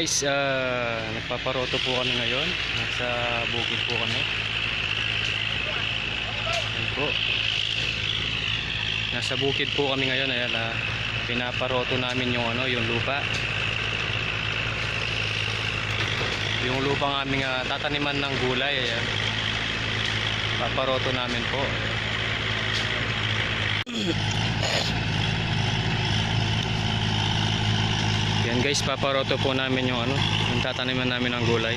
Guys, ah, nagpaparoto po kami ngayon. Nasa bukid po kami. Ayan po. Nasa bukid po kami ngayon. Ayan, ah, pinaparoto namin yung ano, yung lupa. Yung lupang aming ah, tataniman ng gulay. Ayan. Paparoto namin po. Yan guys, paparoto po namin yung ano, yung tataniman namin ng gulay.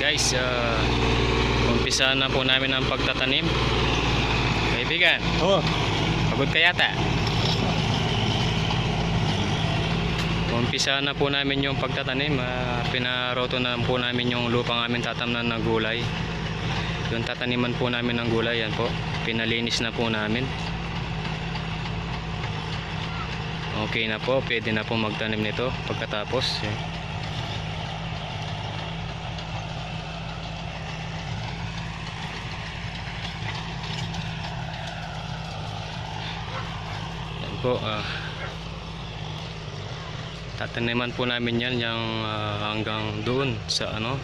Guys, uh, umpisa na po namin ang pagtatanim. Kaibigan, Oo. pagod ka yata. Umpisa na po namin yung pagtatanim. ah, pinaroto na po namin yung lupang amin tatamnan ng gulay. Yung tataniman po namin ng gulay, yan po. Pinalinis na po namin. Okay na po, pwede na po magtanim nito pagkatapos. Yan. Po, ah, tataniman po namin yan yung ah, hanggang doon sa ano,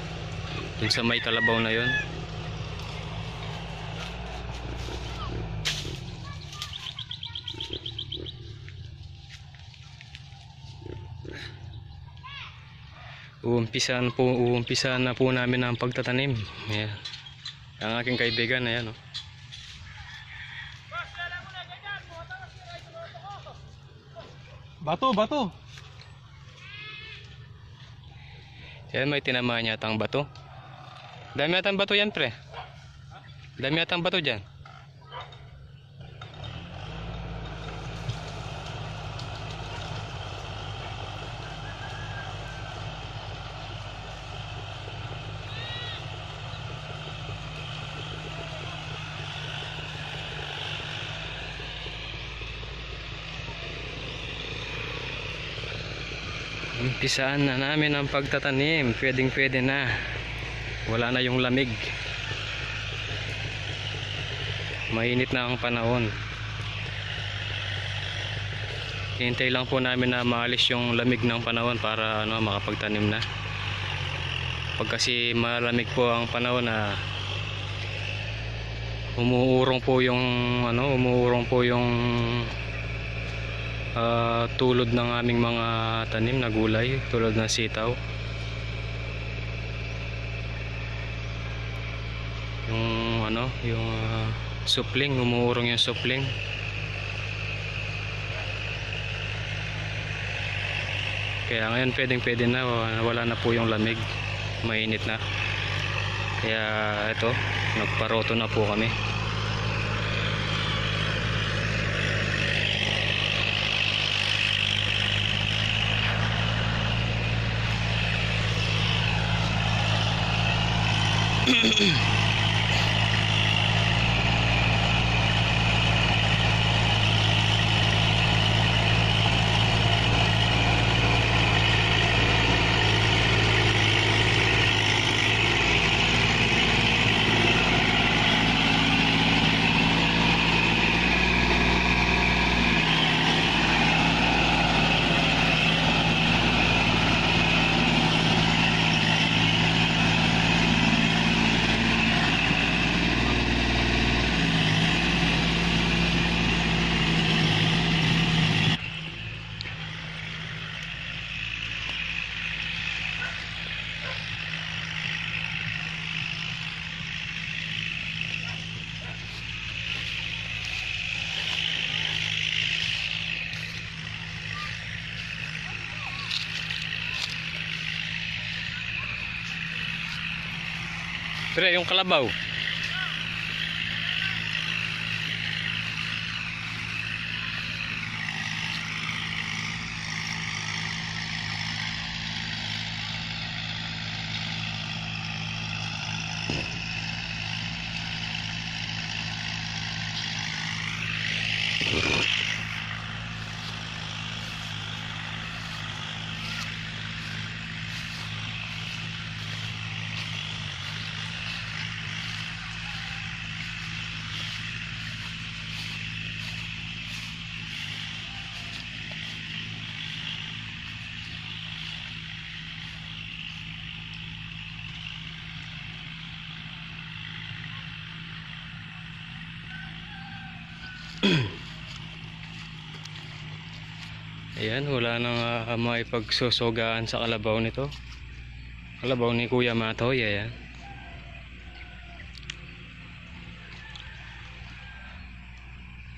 dun sa may kalabaw na yon. Uumpisan po, uumpisan na po namin ang pagtatanim. Ayan. Ang aking kaibigan, ayan oh. Bato, bato. Yan may tinamaan yatang bato. Dami yatang bato yan pre. Dami yatang bato dyan. Umpisaan na namin ang pagtatanim. Pwedeng pwede na. Wala na yung lamig. Mainit na ang panahon. Hintay lang po namin na maalis yung lamig ng panahon para ano, makapagtanim na. Pag kasi malamig po ang panahon na umuurong po yung ano, umuurong po yung ah, tulod ng aming mga tanim na gulay tulad ng sitaw. Yung ano yung ah, supling umuurong yung supling. Kaya ngayon pwedeng pwede na wa- wala na po yung lamig. Mainit na. Kaya ito nagparoto na po kami Mm-hmm. Pre, yung kalabaw. Ayan, wala nang uh, maipagsusugaan sa kalabaw nito. Kalabaw ni Kuya Matoy, ayan.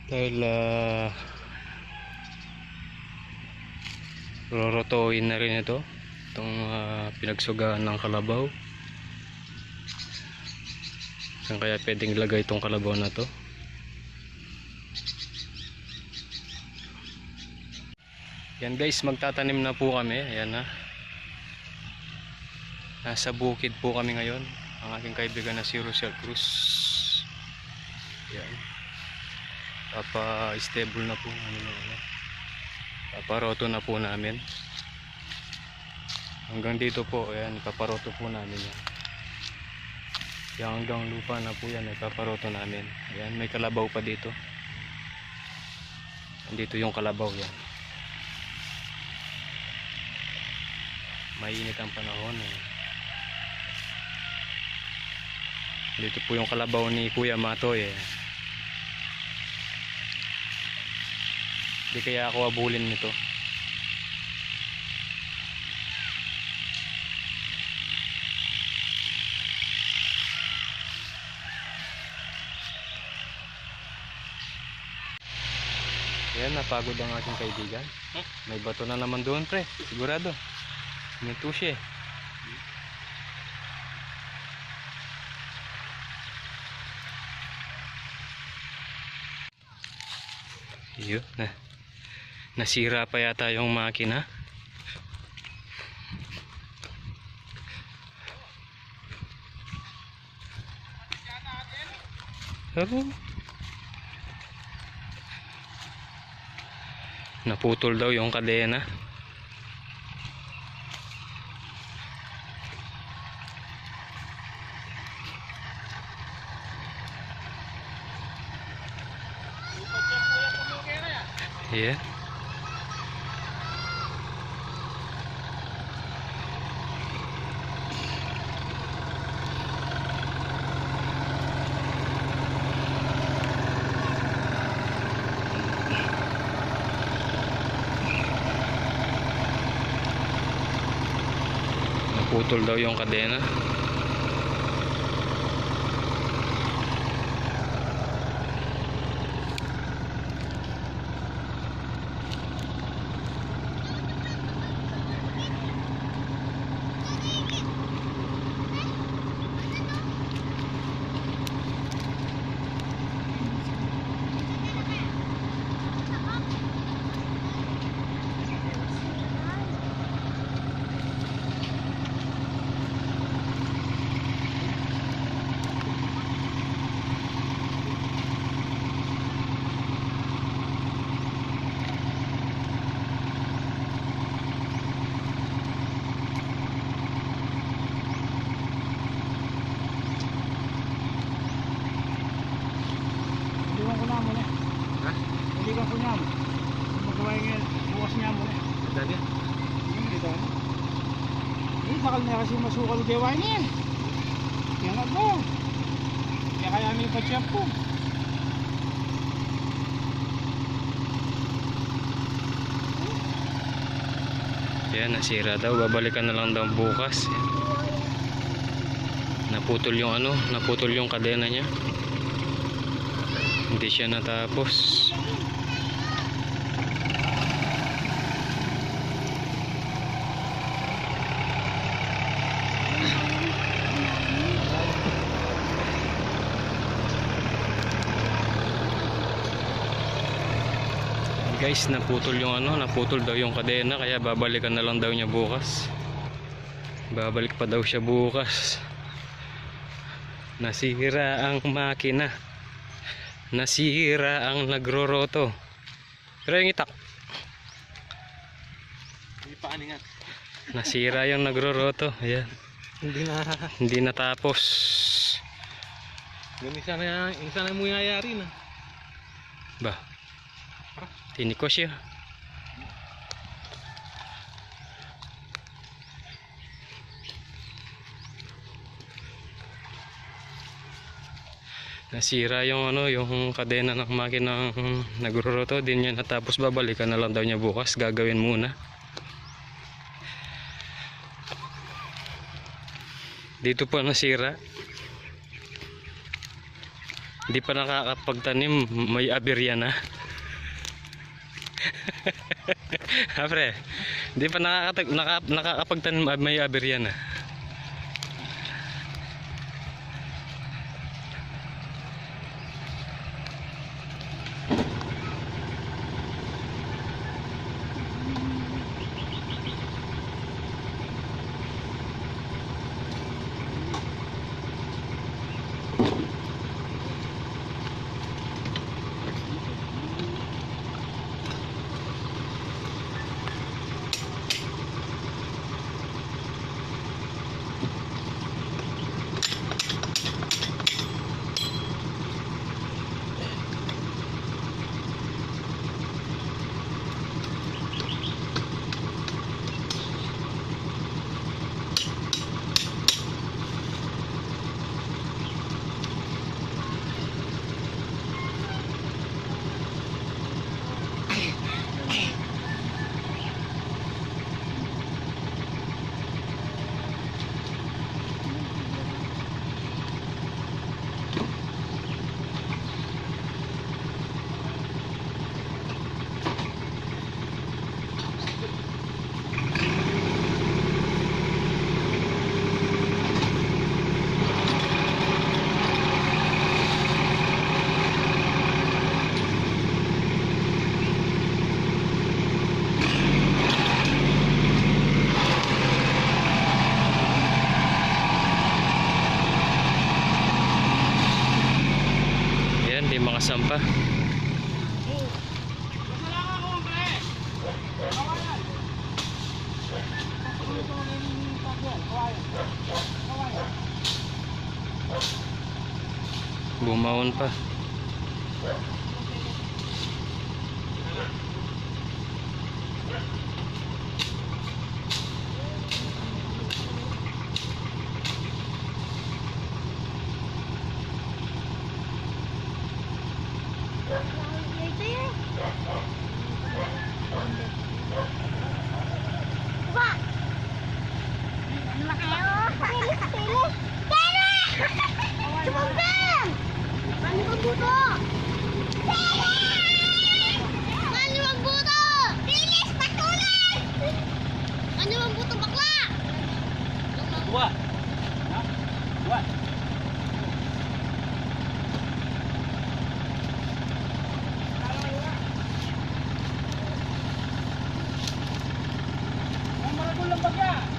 Dahil ah rorotoin na rin ito. Itong ah, pinagsugaan ng kalabaw. Saan kaya pwedeng ilagay itong kalabaw na to? Yan guys, magtatanim na po kami. Ayan na. Nasa bukid po kami ngayon. Ang aking kaibigan na si Rosel Cruz. Yan. Papa-stable na po. Ano ano. Paparoto na po namin. Hanggang dito po, ayan, paparoto po namin yan. Yung hanggang lupa na po yan, ay paparoto namin. Ayan, may kalabaw pa dito. Dito yung kalabaw yan. Mainit ang panahon eh. dito po yung kalabaw ni Kuya Matoy eh. di kaya ako abulin nito. Yan napagod ang aking kaibigan. May bato na naman doon pre. Sigurado may tushe. Yun na. Nasira pa yata yung makina. Oo. Naputol daw yung kadena. Yeah. Naputol daw yung kadena. Hindi ko na muna. Ha? Hindi ko na. Magawa ngayon. Bukas niya muna. Dali. Hindi dito. Hindi, sakal kasi masukal gawa niya. Kaya. Kaya may pa-chef po. Yan, nasira daw. Babalikan na lang daw bukas. Naputol yung ano, naputol yung kadena niya. Hindi siya natapos. Guys naputol yung ano naputol daw yung kadena kaya babalikan na lang daw niya bukas. Babalik pa daw siya bukas. Nasira ang makina. Nasira ang nagroroto. Pero yung itak. Nasira yung nagroroto ayan. Hindi na. hindi natapos. Ganun sana, yung sana mo yayari na. ba tinikos siya Nasira yung ano, yung kadena ng makina ng nagroroto din niya natapos babalikan na lang daw niya bukas, gagawin muna. Dito po nasira. Hindi pa nakakapagtanim, may aberya na. Apre, hindi pa nakakatag, naka, ah, may aberya na. Yan, di makasampa. Bumaon Right there.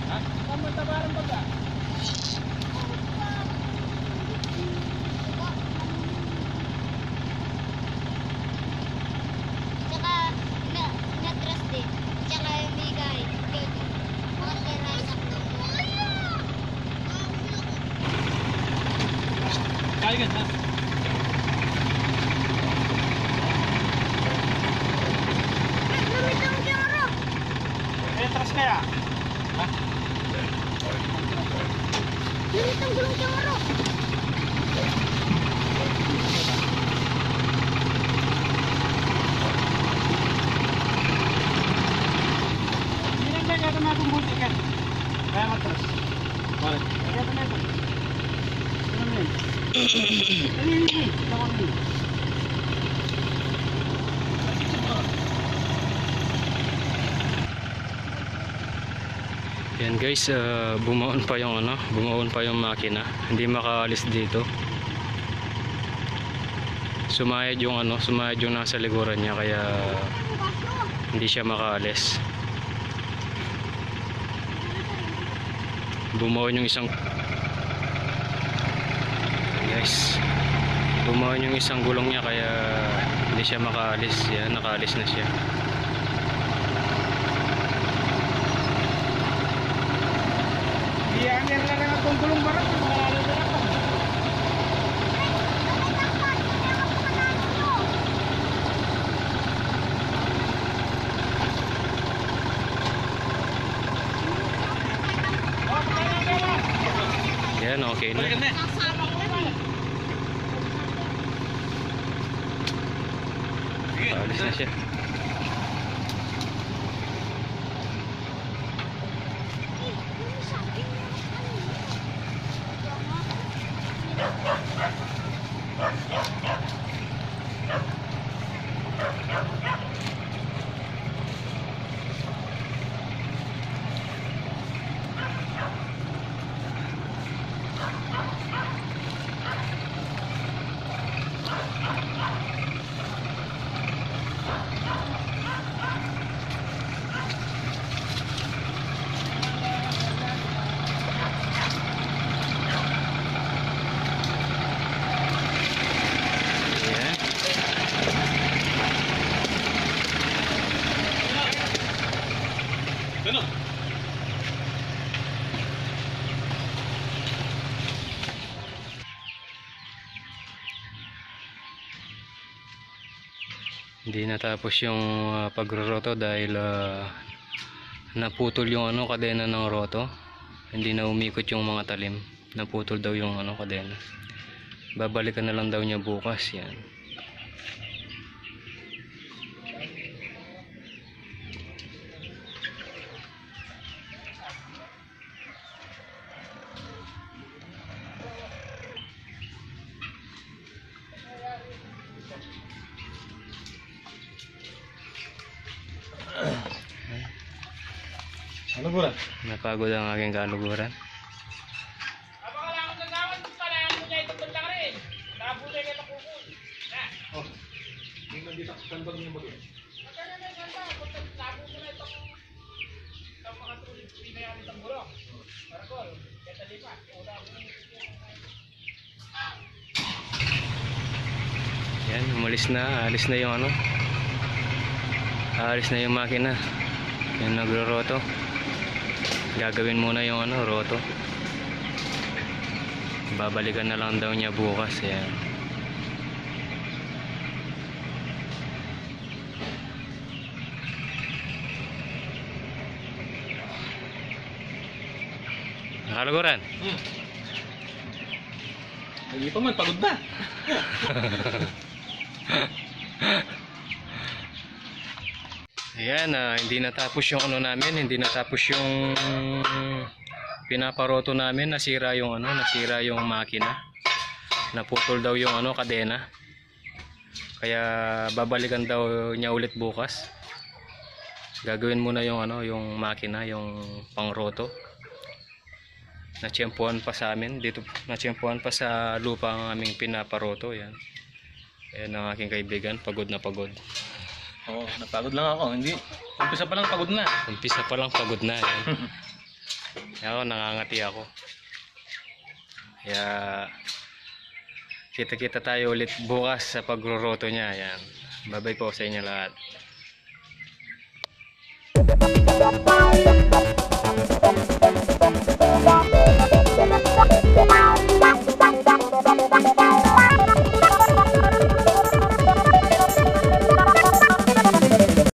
Ha? Ang matabarang baga. Tsaka, na, na-trust din. Tsaka yung bigay. Kaya, mga kailangan. Kaya ka na. Lumitang kiyaro! Retras kaya. Lumitang gulong kiyaro! Hindi na kaya na itong buti kan. Kaya matras. Bakit? Kaya na ito. Ano na yun? Ano yun yun? Ano yun? Yan guys, ah, bumaon pa yung ano, bumaon pa yung makina. Hindi makaalis dito. Sumayad yung ano, sumayad yung nasa likuran niya kaya hindi siya makaalis. Bumaon yung isang Guys, bumaon yung isang gulong niya kaya hindi siya makaalis. Yan, nakaalis na siya. Iyan-iyan lang ang itong gulong barat. Ano na. Yan, okay na. Alis na siya. Hindi natapos yung ah, pagroroto dahil ah, naputol yung ano kadena ng roto. Hindi na umikot yung mga talim. Naputol daw yung ano kadena. Babalikan na lang daw niya bukas yan. Napagod ang aking kaluguran. Yan, umalis na. Alis na yung ano. Alis na yung makina. Yung nagro-roto. Gagawin muna yung ano, roto. Babalikan na lang daw niya bukas. Yan. Nakaluguran. Hmm. Ay, pa man, pagod na. Ayan, ah, hindi natapos yung ano namin, hindi natapos yung pinaparoto namin, nasira yung ano, nasira yung makina. Naputol daw yung ano, kadena. Kaya babalikan daw niya ulit bukas. Gagawin muna yung ano, yung makina, yung pangroto. Natsyempuan pa sa amin dito, natsyempuan pa sa lupa ang aming pinaparoto, yan. Ayan ang aking kaibigan, pagod na pagod. Oh, napagod lang ako. Hindi, umpisa pa lang pagod na. Umpisa pa lang pagod na. Yan. Eh. Kaya ako, nangangati ako. Kaya, kita-kita tayo ulit bukas sa pagroroto niya. Yan. Bye-bye po sa inyo lahat. Bye.